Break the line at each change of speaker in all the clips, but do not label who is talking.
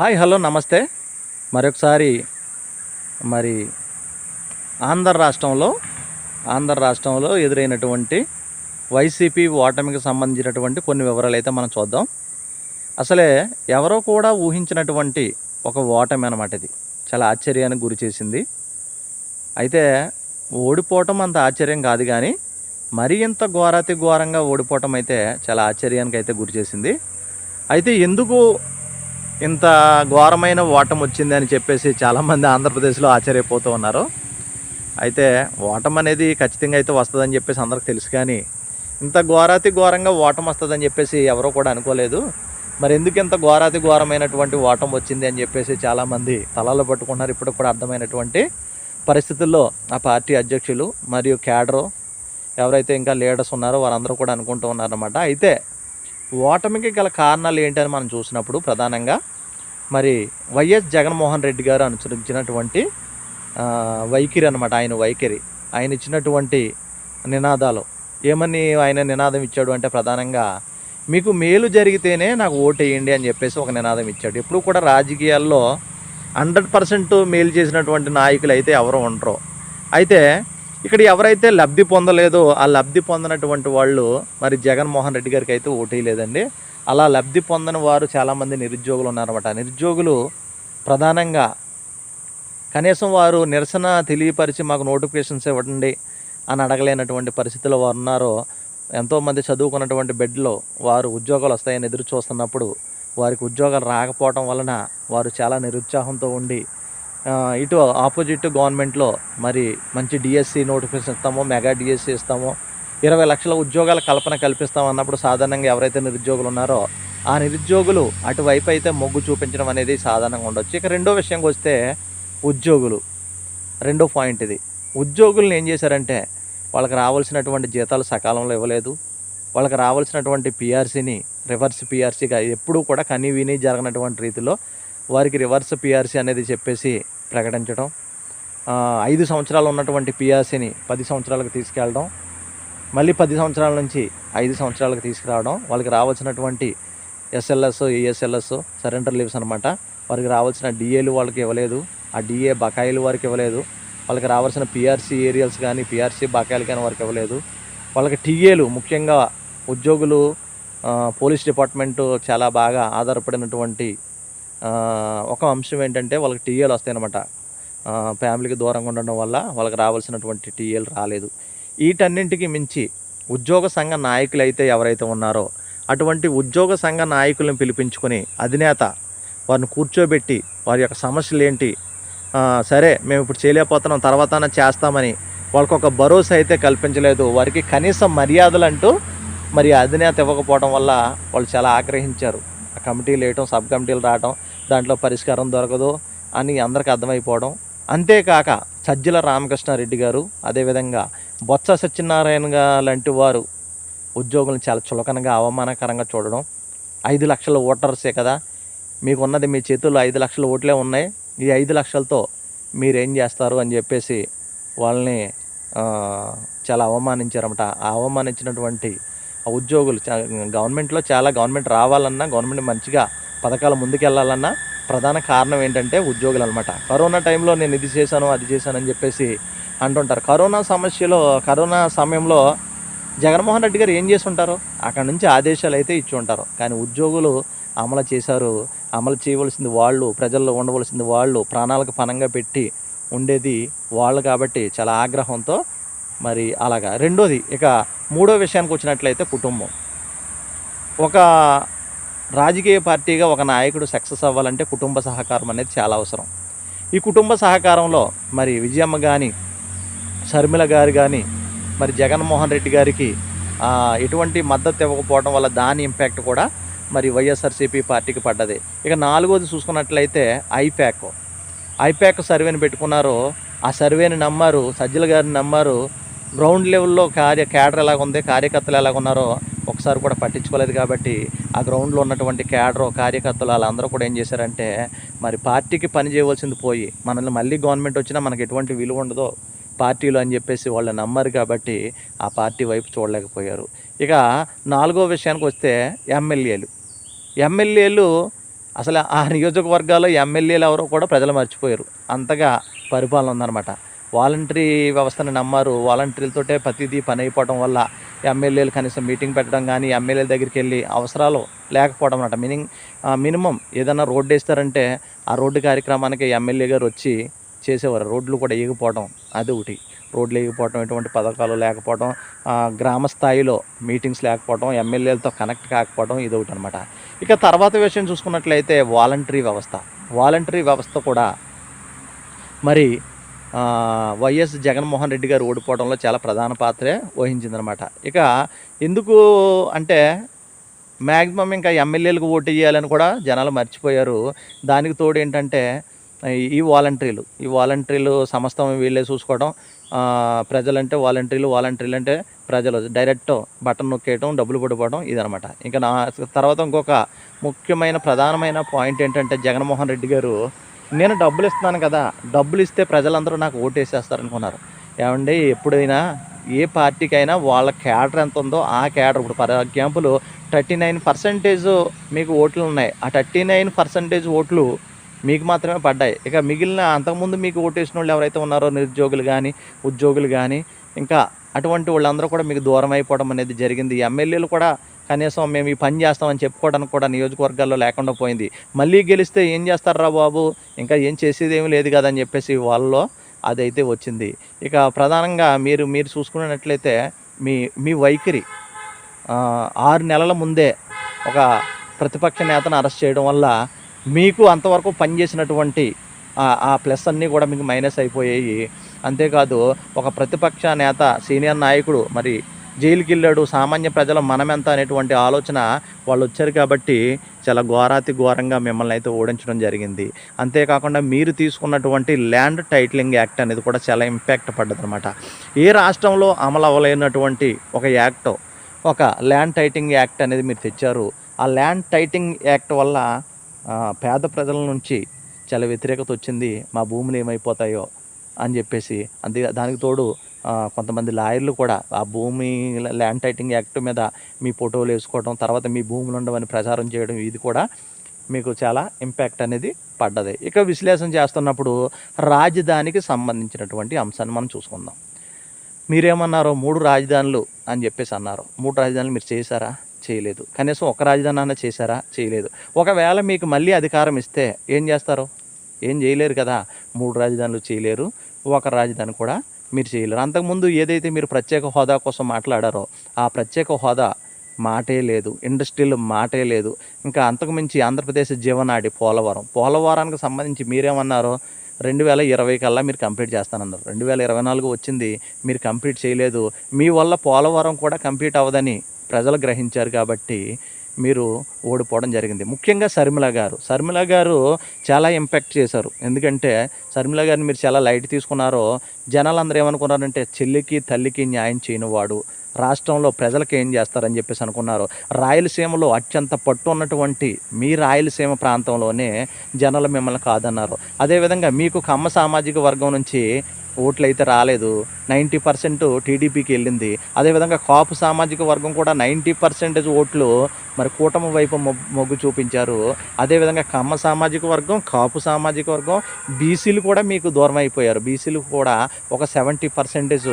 Hi hello నమస్తే. మరొకసారి మరి ఆంధ్ర రాష్ట్రంలో ఆంధ్ర రాష్ట్రంలో ఎదురైనటువంటి వైసీపీ ఓటమికి సంబంధించినటువంటి కొన్ని వివరాలు అయితే మనం చూద్దాం. అసలే ఎవరో కూడా ఊహించినటువంటి ఒక ఓటమి అనమాట ఇది. చాలా ఆశ్చర్యానికి గురి చేసింది. అయితే ఓడిపోవటం అంత ఆశ్చర్యం కాదు కానీ మరీ ఇంత ఘోరాతి ఘోరంగా ఓడిపోవటం అయితే చాలా ఆశ్చర్యానికి అయితే గురి చేసింది. అయితే ఎందుకు ఇంత ఘోరమైన ఓటం వచ్చింది అని చెప్పేసి చాలామంది ఆంధ్రప్రదేశ్లో ఆశ్చర్యపోతూ ఉన్నారు. అయితే ఓటం అనేది ఖచ్చితంగా అయితే వస్తుందని చెప్పేసి అందరికి తెలుసు కానీ ఇంత ఘోరాతి ఘోరంగా ఓటం వస్తుందని చెప్పేసి ఎవరో కూడా అనుకోలేదు. మరి ఎందుకు ఇంత ఘోరాతి ఘోరమైనటువంటి ఓటం వచ్చింది అని చెప్పేసి చాలామంది తలలు పట్టుకున్నారు. ఇప్పుడు కూడా అర్థమైనటువంటి పరిస్థితుల్లో ఆ పార్టీ అధ్యక్షులు మరియు క్యాడరు ఎవరైతే ఇంకా లీడర్స్ ఉన్నారో వారందరూ కూడా అనుకుంటూ ఉన్నారన్నమాట. అయితే ఓటమికి గల కారణాలు ఏంటని మనం చూసినప్పుడు ప్రధానంగా మరి వైఎస్ జగన్మోహన్ రెడ్డి గారు అనుసరించినటువంటి వైఖరి అనమాట ఆయన వైఖరి. ఆయన ఇచ్చినటువంటి నినాదాలు. ఏమని ఆయన నినాదం ఇచ్చాడు అంటే ప్రధానంగా మీకు మేలు జరిగితేనే నాకు ఓటు వేయండి అని చెప్పేసి ఒక నినాదం ఇచ్చాడు. ఎప్పుడు కూడా రాజకీయాల్లో హండ్రెడ్ పర్సెంట్ మేలు చేసినటువంటి నాయకులు అయితే ఎవరు ఉండరు. అయితే ఇక్కడ ఎవరైతే లబ్ధి పొందలేదో ఆ లబ్ధి పొందినటువంటి వాళ్ళు మరి జగన్మోహన్ రెడ్డి గారికి అయితే ఓటేయలేదండి. అలా లబ్ధి పొందని వారు చాలామంది నిరుద్యోగులు ఉన్నారన్నమాట. నిరుద్యోగులు ప్రధానంగా కనీసం వారు నిరసన తెలియపరిచి మాకు నోటిఫికేషన్స్ ఇవ్వండి అని అడగలేనటువంటి పరిస్థితిలో వారు ఉన్నారో ఎంతోమంది చదువుకున్నటువంటి బెడ్లో వారు ఉద్యోగాలు వస్తాయని ఎదురు చూస్తున్నప్పుడు వారికి ఉద్యోగాలు రాకపోవడం వలన వారు చాలా నిరుత్సాహంతో ఉండి ఇటు ఆపోజిట్ గవర్నమెంట్లో మరి మంచి డిఎస్సి నోటిఫికేషన్ ఇస్తామో మెగా డిఎస్సి ఇస్తామో ఇరవై లక్షల ఉద్యోగాల కల్పన కల్పిస్తాం అన్నప్పుడు సాధారణంగా ఎవరైతే నిరుద్యోగులు ఉన్నారో ఆ నిరుద్యోగులు అటువైపు అయితే మొగ్గు చూపించడం అనేది సాధారణంగా ఉండొచ్చు. ఇక రెండో విషయంకి వస్తే ఉద్యోగులు. రెండో పాయింట్ ఇది. ఉద్యోగులను ఏం చేశారంటే వాళ్ళకి రావాల్సినటువంటి జీతాలు సకాలంలో ఇవ్వలేదు. వాళ్ళకి రావాల్సినటువంటి పిఆర్సీని రివర్స్ పిఆర్సీగా ఎప్పుడూ కూడా కని విని జరగనటువంటి రీతిలో వారికి రివర్స్ పిఆర్సీ అనేది చెప్పేసి ప్రకటించడం. ఐదు సంవత్సరాలు ఉన్నటువంటి పిఆర్సీని పది సంవత్సరాలకు తీసుకెళ్ళడం మళ్ళీ పది సంవత్సరాల నుంచి ఐదు సంవత్సరాలకు తీసుకురావడం వాళ్ళకి రావాల్సినటువంటి ఎస్ఎల్ఎస్ ఏఎస్ఎల్ఎస్ సరెండర్ లీవ్స్ అనమాట వారికి రావాల్సిన డిఏలు వాళ్ళకి ఇవ్వలేదు ఆ డిఏ బకాయిలు వారికి ఇవ్వలేదు వాళ్ళకి రావాల్సిన పిఆర్సీ ఏరియల్స్ కానీ పిఆర్సీ బకాయిలు కానీ వారికి ఇవ్వలేదు. వాళ్ళకి టీఏలు ముఖ్యంగా ఉద్యోగులు పోలీస్ డిపార్ట్మెంటు చాలా బాగా ఆధారపడినటువంటి ఒక అంశం ఏంటంటే వాళ్ళకి టీఏలు వస్తాయన్నమాట. ఫ్యామిలీకి దూరంగా ఉండడం వల్ల వాళ్ళకి రావాల్సినటువంటి టీఏలు రాలేదు. వీటన్నింటికి మించి ఉద్యోగ సంఘ నాయకులు అయితే ఎవరైతే ఉన్నారో అటువంటి ఉద్యోగ సంఘ నాయకులను పిలిపించుకొని అధినేత వారిని కూర్చోబెట్టి వారి యొక్క సమస్యలు ఏంటి సరే మేము ఇప్పుడు చేయలేకపోతున్నాం తర్వాత చేస్తామని వాళ్ళకి ఒక భరోసా అయితే కల్పించలేదు. వారికి కనీసం మర్యాదలు అంటూ మరి అధినేత ఇవ్వకపోవడం వల్ల వాళ్ళు చాలా ఆగ్రహించారు. కమిటీలు వేయటం సబ్ కమిటీలు రావడం దాంట్లో పరిష్కారం దొరకదు అని అందరికి అర్థమైపోవడం. అంతేకాక సజ్జల రామకృష్ణారెడ్డి గారు అదేవిధంగా బొత్స సత్యనారాయణ గారు లాంటి వారు ఉద్యోగులను చాలా చులకనగా అవమానకరంగా చూడడం. ఐదు లక్షల ఓటర్సే కదా. మీకు ఉన్నది మీ చేతుల్లో ఐదు లక్షల ఓట్లే ఉన్నాయి. ఈ ఐదు లక్షలతో మీరేం చేస్తారు అని చెప్పేసి వాళ్ళని చాలా అవమానించారన్నమాట. ఆ అవమానించినటువంటి ఉద్యోగులు గవర్నమెంట్లో చాలా గవర్నమెంట్ రావాలన్నా గవర్నమెంట్ మంచిగా పథకాలు ముందుకెళ్ళాలన్నా ప్రధాన కారణం ఏంటంటే ఉద్యోగులు అనమాట కరోనా టైంలో నేను ఇది చేశాను అది చేశాను అని చెప్పేసి అంటుంటారు. కరోనా సమస్యలో కరోనా సమయంలో జగన్మోహన్ రెడ్డి గారు ఏం చేసి ఉంటారు అక్కడ నుంచి ఆదేశాలు అయితే ఇచ్చి ఉంటారు. కానీ ఉద్యోగులు అమలు చేశారు. అమలు చేయవలసింది వాళ్ళు ప్రజల్లో ఉండవలసింది వాళ్ళు ప్రాణాలకు పనంగా పెట్టి ఉండేది వాళ్ళు కాబట్టి చాలా ఆగ్రహంతో మరి అలాగా. రెండోది ఇక మూడో విషయానికి వచ్చినట్లయితే కుటుంబం. ఒక రాజకీయ పార్టీగా ఒక నాయకుడు సక్సెస్ అవ్వాలంటే కుటుంబ సహకారం అనేది చాలా అవసరం. ఈ కుటుంబ సహకారంలో మరి విజయమ్మ కానీ షర్మిల గారు కానీ మరి జగన్మోహన్ రెడ్డి గారికి ఎటువంటి మద్దతు ఇవ్వకపోవడం వల్ల దాని ఇంపాక్ట్ కూడా మరి వైఎస్ఆర్సీపీ పార్టీకి పడ్డది. ఇక నాలుగోది చూసుకున్నట్లయితే ఐప్యాక్ ఐప్యాక్ సర్వేని పెట్టుకున్నారు. ఆ సర్వేని నమ్మారు సజ్జల గారిని నమ్మారు గ్రౌండ్ లెవెల్లో కార్య క్యాడర్ ఎలాగ ఉంది కార్యకర్తలు ఎలాగ ఉన్నారో ఒకసారి కూడా పట్టించుకోలేదు కాబట్టి ఆ గ్రౌండ్లో ఉన్నటువంటి క్యాడర్ కార్యకర్తలు వాళ్ళందరూ కూడా ఏం చేశారంటే మరి పార్టీకి పని చేయవలసింది పోయి మనల్ని మళ్ళీ గవర్నమెంట్ వచ్చినా మనకి ఎటువంటి విలువ ఉండదో పార్టీలు అని చెప్పేసి వాళ్ళు నమ్మరు కాబట్టి ఆ పార్టీ వైపు చూడలేకపోయారు. ఇక నాలుగో విషయానికి వస్తే ఎమ్మెల్యేలు. ఎమ్మెల్యేలు అసలు ఆ నియోజకవర్గాల్లో ఎమ్మెల్యేలు ఎవరో కూడా ప్రజలు మర్చిపోయారు. అంతగా పరిపాలన ఉందన్నమాట. వాలంటరీ వ్యవస్థను నమ్మారు. వాలంటీర్లతోటే ప్రతిదీ పని అయిపోవడం వల్ల ఎమ్మెల్యేలు కనీసం మీటింగ్ పెట్టడం కానీ ఎమ్మెల్యేల దగ్గరికి వెళ్ళి అవసరాలు లేకపోవడం అనమాట మీనింగ్ మినిమం ఏదైనా రోడ్డు వేస్తారంటే ఆ రోడ్డు కార్యక్రమానికి ఎమ్మెల్యే గారు వచ్చి చేసేవారు. రోడ్లు కూడా ఎగిపోవడం అది ఒకటి. రోడ్లు ఎగిపోవడం ఎటువంటి పథకాలు లేకపోవడం గ్రామ స్థాయిలో మీటింగ్స్ లేకపోవడం ఎమ్మెల్యేలతో కనెక్ట్ కాకపోవడం ఇది ఒకటి అనమాట ఇక తర్వాత విషయం చూసుకున్నట్లయితే వాలంటరీ వ్యవస్థ. వాలంటరీ వ్యవస్థ కూడా మరి వైఎస్ జగన్మోహన్ రెడ్డి గారు ఓడిపోవడంలో చాలా ప్రధాన పాత్రే వహించిందనమాట ఇక ఎందుకు అంటే మ్యాక్సిమం ఇంకా ఎమ్మెల్యేలకు ఓటు వేయాలని కూడా జనాలు మర్చిపోయారు. దానికి తోడు ఏంటంటే ఈ వాలంటీర్లు ఈ వాలంటీర్లు సమస్తం వీళ్ళే చూసుకోవడం. ప్రజలంటే వాలంటీర్లు వాలంటీర్లు అంటే ప్రజలు. డైరెక్ట్ బటన్ నొక్కేయడం డబ్బులు పడిపోవడం ఇదనమాట ఇంకా నా తర్వాత ఇంకొక ముఖ్యమైన ప్రధానమైన పాయింట్ ఏంటంటే జగన్మోహన్ రెడ్డి గారు నేను డబ్బులు ఇస్తున్నాను కదా డబ్బులు ఇస్తే ప్రజలందరూ నాకు ఓటు వేసేస్తారనుకున్నారు ఏమండి ఎప్పుడైనా ఏ పార్టీకైనా వాళ్ళ క్యాడర్ ఎంత ఉందో ఆ క్యాడర్. ఇప్పుడు for example thirty nine percentage మీకు ఓట్లు ఉన్నాయి. ఆ థర్టీ నైన్ పర్సెంటేజ్ ఓట్లు మీకు మాత్రమే పడ్డాయి. ఇక మిగిలిన అంతకుముందు మీకు ఓటేసిన వాళ్ళు ఎవరైతే ఉన్నారో నిరుద్యోగులు కానీ ఉద్యోగులు కానీ ఇంకా అటువంటి వాళ్ళందరూ కూడా మీకు దూరం అయిపోవడం అనేది జరిగింది. ఎమ్మెల్యేలు కూడా కనీసం మేము ఈ పని చేస్తామని చెప్పుకోవడానికి కూడా నియోజకవర్గాల్లో లేకుండా పోయింది. మళ్ళీ గెలిస్తే ఏం చేస్తారా బాబు? ఇంకా ఏం చేసేది ఏమీ లేదు కదా అని చెప్పేసి వాళ్ళలో అదైతే వచ్చింది. ఇక ప్రధానంగా మీరు మీరు చూసుకున్నట్లయితే మీ మీ వైఖరి ఆరు నెలల ముందే ఒక ప్రతిపక్ష నేతను అరెస్ట్ చేయడం వల్ల మీకు అంతవరకు పనిచేసినటువంటి ఆ ప్లస్ అన్నీ కూడా మీకు మైనస్ అయిపోయాయి. అంతేకాదు ఒక ప్రతిపక్ష నేత సీనియర్ నాయకుడు మరి జైలుకి వెళ్ళాడు సామాన్య ప్రజల మనమెంత అనేటువంటి ఆలోచన వాళ్ళు వచ్చారు కాబట్టి చాలా ఘోరాతి ఘోరంగా మిమ్మల్ని అయితే ఓడించడం జరిగింది. అంతేకాకుండా మీరు తీసుకున్నటువంటి ల్యాండ్ టైటిలింగ్ యాక్ట్ అనేది కూడా చాలా ఇంపాక్ట్ పడ్డదనమాట ఏ రాష్ట్రంలో అమలు అవ్వలేనటువంటి ఒక యాక్ట్ ఒక ల్యాండ్ టైటింగ్ యాక్ట్ అనేది మీరు తెచ్చారు. ఆ ల్యాండ్ టైటింగ్ యాక్ట్ వల్ల పేద ప్రజల నుంచి చాలా వ్యతిరేకత వచ్చింది. మా భూములు ఏమైపోతాయో అని చెప్పేసి అంతే దానికి తోడు కొంతమంది లాయర్లు కూడా ఆ భూమి ల్యాండ్ టైటింగ్ యాక్ట్ మీద మీ ఫోటోలు వేసుకోవడం తర్వాత మీ భూములు ఉండవని ప్రచారం చేయడం ఇది కూడా మీకు చాలా ఇంపాక్ట్ అనేది పడ్డది. ఇక విశ్లేషణ చేస్తున్నప్పుడు రాజధానికి సంబంధించినటువంటి అంశాన్ని మనం చూసుకుందాం. మీరేమన్నారు మూడు రాజధానులు అని చెప్పేసి అన్నారు. మూడు రాజధానులు మీరు చేశారా? చేయలేదు. కనీసం ఒక రాజధాని అన్న చేశారా? చేయలేదు. ఒకవేళ మీకు మళ్ళీ అధికారం ఇస్తే ఏం చేస్తారు? ఏం చేయలేరు కదా. మూడు రాజధానులు చేయలేరు. ఒక రాజధాని కూడా మీరు చేయలేరు. అంతకుముందు ఏదైతే మీరు ప్రత్యేక హోదా కోసం మాట్లాడారో ఆ ప్రత్యేక హోదా మాటే లేదు. ఇండస్ట్రీలు మాటే లేదు. ఇంకా అంతకుమించి ఆంధ్రప్రదేశ్ జీవనాడి పోలవరం. పోలవరానికి సంబంధించి మీరేమన్నారో రెండు వేల ఇరవై కల్లా మీరు కంప్లీట్ చేస్తానన్నారు. రెండు వేల ఇరవై నాలుగు వచ్చింది మీరు కంప్లీట్ చేయలేదు. మీ వల్ల పోలవరం కూడా కంప్లీట్ అవ్వదని ప్రజలు గ్రహించారు కాబట్టి మీరు ఓడిపోవడం జరిగింది. ముఖ్యంగా శర్మిల గారు. శర్మిల గారు చాలా ఇంపాక్ట్ చేశారు. ఎందుకంటే శర్మిల గారిని మీరు చాలా లైట్ తీసుకున్నారో జనాలందరూ ఏమనుకున్నారంటే చెల్లికి తల్లికి న్యాయం చేయనివాడు. రాష్ట్రంలో ప్రజలకు ఏం చేస్తారని చెప్పేసి అనుకున్నారు. రాయలసీమలో అత్యంత పట్టు ఉన్నటువంటి మీ రాయలసీమ ప్రాంతంలోనే జనాలు మిమ్మల్ని కాదన్నారు. అదేవిధంగా మీకు కమ్మ సామాజిక వర్గం నుంచి ఓట్లు అయితే రాలేదు. నైంటీ పర్సెంట్ టీడీపీకి వెళ్ళింది. అదేవిధంగా కాపు సామాజిక వర్గం కూడా నైంటీ పర్సెంటేజ్ ఓట్లు మరి కూటమి వైపు మొగ్గు చూపించారు. అదేవిధంగా కమ్మ సామాజిక వర్గం కాపు సామాజిక వర్గం బీసీలు కూడా మీకు దూరం అయిపోయారు బీసీలు కూడా ఒక సెవెంటీ పర్సెంటేజ్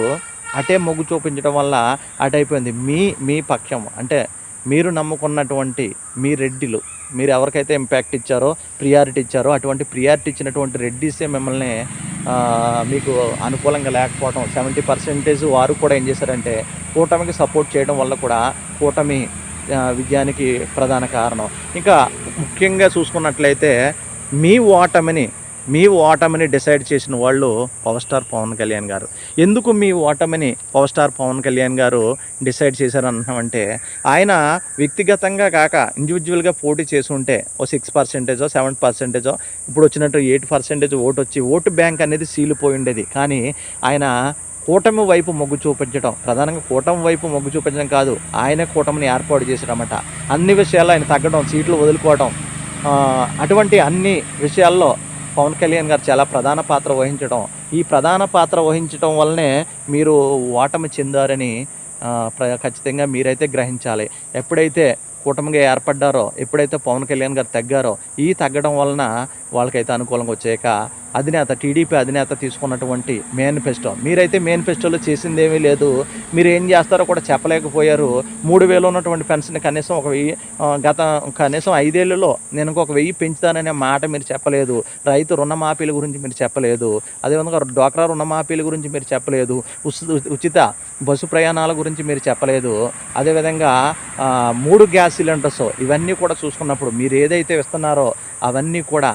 అటే మొగ్గు చూపించడం వల్ల అటైపోయింది. మీ మీ పక్షం అంటే మీరు నమ్ముకున్నటువంటి మీ రెడ్డిలు మీరు ఎవరికైతే ఇంపాక్ట్ ఇచ్చారో ప్రియారిటీ ఇచ్చారో అటువంటి ప్రియారిటీ ఇచ్చినటువంటి రెడ్డిసే మిమ్మల్ని మీకు అనుకూలంగా లేకపోవడం సెవెంటీ పర్సెంటేజ్ వారు కూడా ఏం చేశారంటే కూటమికి సపోర్ట్ చేయడం వల్ల కూడా కూటమి విజయానికి ప్రధాన కారణం. ఇంకా ముఖ్యంగా చూసుకున్నట్లయితే మీ ఓటమిని మీ ఓటమిని డిసైడ్ చేసిన వాళ్ళు పవర్ స్టార్ పవన్ కళ్యాణ్ గారు. ఎందుకు మీ ఓటమిని పవర్ స్టార్ పవన్ కళ్యాణ్ గారు డిసైడ్ చేశారంటున్నామంటే ఆయన వ్యక్తిగతంగా కాక ఇండివిజువల్గా పోటీ చేసి ఉంటే ఓ సిక్స్ పర్సెంటేజో సెవెన్ పర్సెంటేజో ఇప్పుడు వచ్చినట్టు ఎయిట్ పర్సెంటేజ్ ఓటు వచ్చి ఓటు బ్యాంక్ అనేది సీలిపోయి ఉండేది. కానీ ఆయన కూటమి వైపు మొగ్గు చూపించడం ప్రధానంగా కూటమి వైపు మొగ్గు చూపించడం కాదు ఆయన కూటమిని ఏర్పాటు చేసాడనమాట అన్ని విషయాల్లో ఆయన తగ్గడం సీట్లు వదులుకోవడం అటువంటి అన్ని విషయాల్లో పవన్ కళ్యాణ్ గారు చాలా ప్రధాన పాత్ర వహించడం ఈ ప్రధాన పాత్ర వహించడం వల్లనే మీరు ఓటమి చెందారని ప్ర- ఖచ్చితంగా మీరైతే గ్రహించాలి. ఎప్పుడైతే కూటమిగా ఏర్పడ్డారో ఎప్పుడైతే పవన్ కళ్యాణ్ గారు తగ్గారో ఈ తగ్గడం వలన వాళ్ళకైతే అనుకూలంగా వచ్చాక అధినేత టీడీపీ అధినేత తీసుకున్నటువంటి మేనిఫెస్టో. మీరైతే మేనిఫెస్టోలో చేసిందేమీ లేదు. మీరు ఏం చేస్తారో కూడా చెప్పలేకపోయారు. మూడు వేలు ఉన్నటువంటి పెన్షన్ కనీసం ఒక వెయ్యి గత కనీసం ఐదేళ్ళలో నేను ఇంకొక వెయ్యి పెంచుతాననే మాట మీరు చెప్పలేదు. రైతు రుణమాఫీల గురించి మీరు చెప్పలేదు. అదేవిధంగా డ్వాక్రా రుణమాఫీల గురించి మీరు చెప్పలేదు. ఉచిత బస్సు ప్రయాణాల గురించి మీరు చెప్పలేదు. అదేవిధంగా మూడు గ్యాస్ సిలిండర్స్ ఇవన్నీ కూడా చూసుకున్నప్పుడు మీరు ఏదైతే ఇస్తున్నారో అవన్నీ కూడా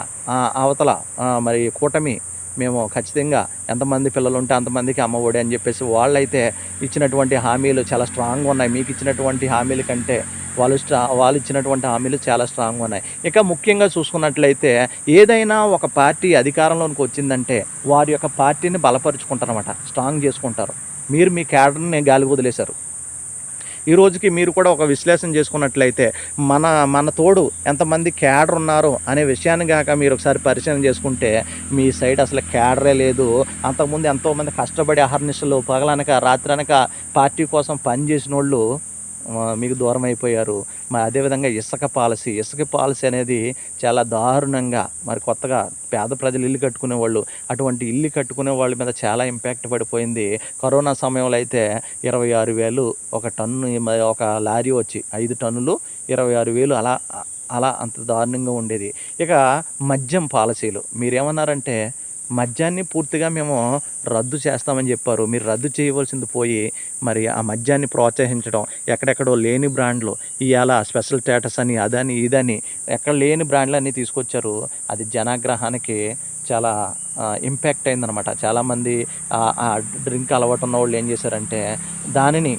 అవతల ఆ, మరి కూటమి మేము ఖచ్చితంగా ఎంతమంది పిల్లలు ఉంటే అంతమందికి అమ్మఒడి అని చెప్పేసి వాళ్ళైతే ఇచ్చినటువంటి హామీలు చాలా స్ట్రాంగ్గా ఉన్నాయి. మీకు ఇచ్చినటువంటి హామీల కంటే వాళ్ళు స్ట్రా వాళ్ళు ఇచ్చినటువంటి హామీలు చాలా స్ట్రాంగ్గా ఉన్నాయి. ఇక ముఖ్యంగా చూసుకున్నట్లయితే ఏదైనా ఒక పార్టీ అధికారంలోనికి వచ్చిందంటే వారి యొక్క పార్టీని బలపరుచుకుంటారనమాట స్ట్రాంగ్ చేసుకుంటారు. మీరు మీ క్యాడర్ని గాలి వదిలేశారు. ఈ రోజుకి మీరు కూడా ఒక విశ్లేషణ చేసుకున్నట్లయితే మన మన తోడు ఎంతమంది క్యాడర్ ఉన్నారు అనే విషయాన్ని కాక మీరు ఒకసారి పరిశీలన చేసుకుంటే మీ సైడ్ అసలు క్యాడరే లేదు. అంతకుముందు ఎంతోమంది కష్టపడి అహర్నిశలు పగలనక రాత్రనక పార్టీ కోసం పనిచేసిన వాళ్ళు మీకు దూరం అయిపోయారు మరి అదేవిధంగా ఇసుక పాలసీ. ఇసుక పాలసీ అనేది చాలా దారుణంగా మరి కొత్తగా పేద ప్రజలు ఇల్లు కట్టుకునే వాళ్ళు అటువంటి ఇల్లు కట్టుకునే వాళ్ళ మీద చాలా ఇంపాక్ట్ పడిపోయింది. కరోనా సమయంలో అయితే ఇరవై ఆరు వేలు ఒక టన్ను ఒక లారీ వచ్చి ఐదు టన్నులు ఇరవై ఆరు వేలు అలా అలా అంత దారుణంగా ఉండేది. ఇక మద్యం పాలసీలు. మీరేమన్నారంటే మద్యాన్ని పూర్తిగా మేము రద్దు చేస్తామని చెప్పారు. మీరు రద్దు చేయవలసింది పోయి మరి ఆ మద్యాన్ని ప్రోత్సహించడం ఎక్కడెక్కడో లేని బ్రాండ్లు ఇవాళ స్పెషల్ స్టేటస్ అని అదని ఇదని ఎక్కడ లేని బ్రాండ్లు అన్నీ తీసుకొచ్చారు. అది జనాగ్రహానికి చాలా ఇంపాక్ట్ అయిందనమాట చాలామంది ఆ- ఆ డ్రింక్ అలవాటు ఉన్న వాళ్ళు ఏం చేశారంటే దానిని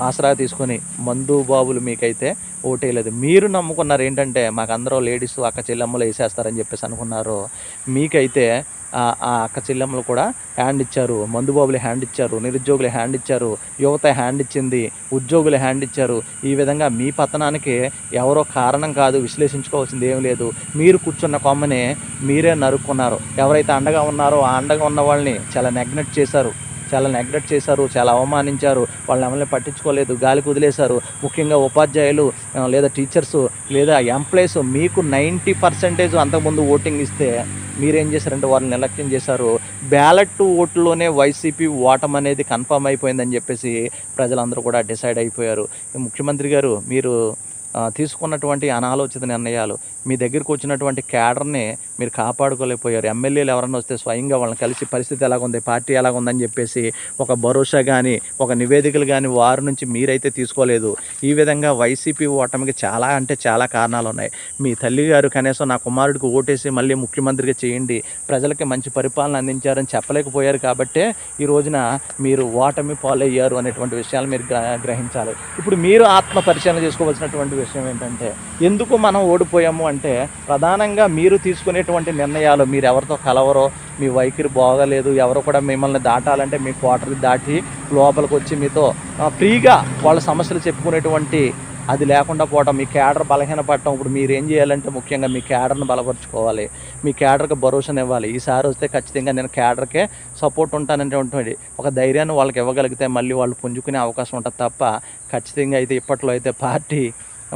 ఆసరా తీసుకొని మందు బాబులు మీకైతే ఓటేయలేదు మీరు నమ్ముకున్నారు ఏంటంటే మాకు అందరూ లేడీస్ అక్క చెల్లెమ్మలు వేసేస్తారని చెప్పేసి అనుకున్నారు. మీకైతే ఆ అక్క చెల్లెమ్మలు కూడా హ్యాండ్ ఇచ్చారు. మందుబాబులు హ్యాండ్ ఇచ్చారు. నిరుద్యోగులు హ్యాండ్ ఇచ్చారు. యువత హ్యాండ్ ఇచ్చింది. ఉద్యోగులు హ్యాండ్ ఇచ్చారు. ఈ విధంగా మీ పతనానికి ఎవరో కారణం కాదు. విశ్లేషించుకోవాల్సింది ఏం లేదు. మీరు కూర్చున్న కొమ్మని మీరే నరుక్కున్నారు. ఎవరైతే అండగా ఉన్నారో ఆ అండగా ఉన్న వాళ్ళని చాలా నెగ్నెక్ట్ చేశారు. చాలా నెగ్లెక్ట్ చేశారు చాలా అవమానించారు వాళ్ళని ఎవరిని పట్టించుకోలేదు గాలికి వదిలేశారు. ముఖ్యంగా ఉపాధ్యాయులు లేదా టీచర్స్ లేదా ఎంప్లాయీస్ మీకు నైంటీ పర్సెంటేజ్ అంతకుముందు ఓటింగ్ ఇస్తే మీరేం చేశారంటే వాళ్ళని నిర్లక్ష్యం చేశారు. బ్యాలెట్ ఓట్లోనే వైసీపీ ఓటం అనేది కన్ఫర్మ్ అయిపోయిందని చెప్పేసి ప్రజలందరూ కూడా డిసైడ్ అయిపోయారు. ముఖ్యమంత్రి గారు మీరు తీసుకున్నటువంటి అనాలోచిత నిర్ణయాలు మీ దగ్గరికి వచ్చినటువంటి క్యాడర్ని మీరు కాపాడుకోలేకపోయారు. ఎమ్మెల్యేలు ఎవరన్నా వస్తే స్వయంగా వాళ్ళని కలిసి పరిస్థితి ఎలాగుంది పార్టీ ఎలాగుందని చెప్పేసి ఒక భరోసా కానీ ఒక నివేదికలు కానీ వారి నుంచి మీరైతే తీసుకోలేదు. ఈ విధంగా వైసీపీ ఓటమికి చాలా అంటే చాలా కారణాలు ఉన్నాయి మీ తల్లి గారు కనీసం నా కుమారుడికి ఓటేసి మళ్ళీ ముఖ్యమంత్రిగా చేయండి ప్రజలకి మంచి పరిపాలన అందించారని చెప్పలేకపోయారు కాబట్టే ఈ రోజున మీరు ఓటమి పాలయ్యారు అనేటువంటి విషయాలు మీరు గ్రహించాలి. ఇప్పుడు మీరు ఆత్మ పరిశీలన చేసుకోవాల్సినటువంటి విషయం ఏంటంటే ఎందుకు మనం ఓడిపోయాము అంటే ప్రధానంగా మీరు తీసుకునేటువంటి నిర్ణయాలు మీరు ఎవరితో కలవరో మీ వైఖరి బాగలేదు ఎవరు కూడా మిమ్మల్ని దాటాలంటే మీ క్వార్టర్ని దాటి లోపలికి వచ్చి మీతో ఫ్రీగా వాళ్ళ సమస్యలు చెప్పుకునేటువంటి అది లేకుండా పోవటం మీ క్యాడర్ బలహీనపడటం ఇప్పుడు మీరు ఏం చేయాలంటే ముఖ్యంగా మీ క్యాడర్ని బలపరుచుకోవాలి మీ క్యాడర్కి భరోసానివ్వాలి ఈసారి వస్తే ఖచ్చితంగా నేను క్యాడర్కే సపోర్ట్ ఉంటాననేటువంటి ఒక ధైర్యాన్ని వాళ్ళకి ఇవ్వగలిగితే మళ్ళీ వాళ్ళు పుంజుకునే అవకాశం ఉంటుంది తప్ప ఖచ్చితంగా అయితే ఇప్పట్లో అయితే పార్టీ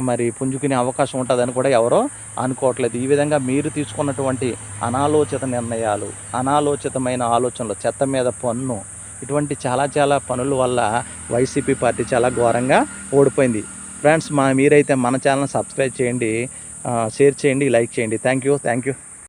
మరి పుంజుకునే అవకాశం ఉంటుందని కూడా ఎవరో అనుకోవట్లేదు. ఈ విధంగా మీరు తీసుకున్నటువంటి అనాలోచిత నిర్ణయాలు అనాలోచితమైన ఆలోచనలు చెత్త మీద పన్ను ఇటువంటి చాలా చాలా పనుల వల్ల వైసీపీ పార్టీ చాలా ఘోరంగా ఓడిపోయింది. ఫ్రెండ్స్ మా మీరైతే మన ఛానల్ సబ్స్క్రైబ్ చేయండి షేర్ చేయండి లైక్ చేయండి. Thank you thank you.